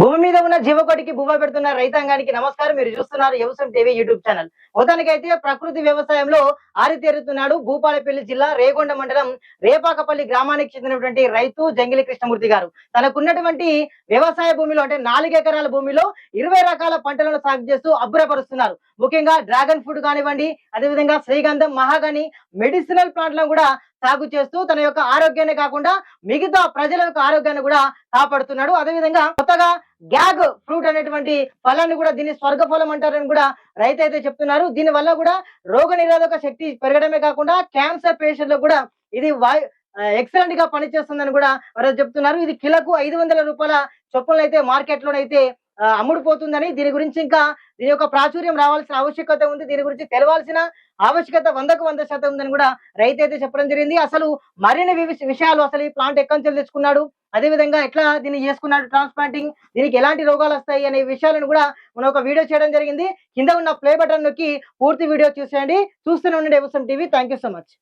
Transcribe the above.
భూమి మీద ఉన్న జీవకోటికి బువ్వ పెడుతున్న రైతాంగానికి నమస్కారం. మీరు చూస్తున్నారు వ్యవసాయం టీవీ యూట్యూబ్ ఛానల్. మొత్తానికైతే ప్రకృతి వ్యవసాయంలో ఆరితేరుతున్నాడు భూపాలపల్లి జిల్లా రేగొండ మండలం రేపాకపల్లి గ్రామానికి చెందినటువంటి రైతు జంగిలి కృష్ణమూర్తి గారు. తనకున్నటువంటి వ్యవసాయ భూమిలో అంటే నాలుగు ఎకరాల భూమిలో ఇరవై రకాల పంటలను సాగు చేస్తూ అబ్బురపరుస్తున్నారు. ముఖ్యంగా డ్రాగన్ ఫ్రూట్ కానివ్వండి అదేవిధంగా శ్రీగంధం మహాగని మెడిసినల్ ప్లాంట్లను కూడా సాగు చేస్తూ తన యొక్క ఆరోగ్యాన్ని కాకుండా మిగతా ప్రజల యొక్క ఆరోగ్యాన్ని కూడా కాపాడుతున్నాడు. అదేవిధంగా కొత్తగా గ్యాగ్ ఫ్రూట్ అనేటువంటి ఫలాన్ని కూడా దీన్ని స్వర్గ ఫలం అంటారని కూడా రైతు అయితే చెప్తున్నారు. దీని వల్ల కూడా రోగ నిరోధక శక్తి పెరగడమే కాకుండా క్యాన్సర్ పేషెంట్లకు కూడా ఇది వాయు ఎక్సలెంట్గా పనిచేస్తుందని కూడా వారు చెప్తున్నారు. ఇది కిలకు ఐదు వందల రూపాయల చొప్పున అయితే మార్కెట్ లోనైతే అమ్ముడుపోతుందని దీని గురించి ఇంకా దీని యొక్క ప్రాచుర్యం రావాల్సిన ఆవశ్యకత ఉంది. దీని గురించి తెలవాల్సిన ఆవశ్యకత వందకు వంద శాతం ఉందని కూడా రైతు అయితే చెప్పడం జరిగింది. అసలు మరిన్ని విషయాలు అసలు ఈ ప్లాంట్ ఎక్కడి నుంచి తెచ్చుకున్నాడు? అదే విధంగా ఎట్లా దీన్ని చేసుకున్నాడు ట్రాన్స్ప్లాంటింగ్? దీనికి ఎలాంటి రోగాలు వస్తాయి అనే విషయాలను కూడా మనం ఒక వీడియో చేయడం జరిగింది. కింద ఉన్న ప్లే బటన్ నొక్కి పూర్తి వీడియో చూసేయండి. చూస్తూనే ఉండండి ఎవసం TV thank you so much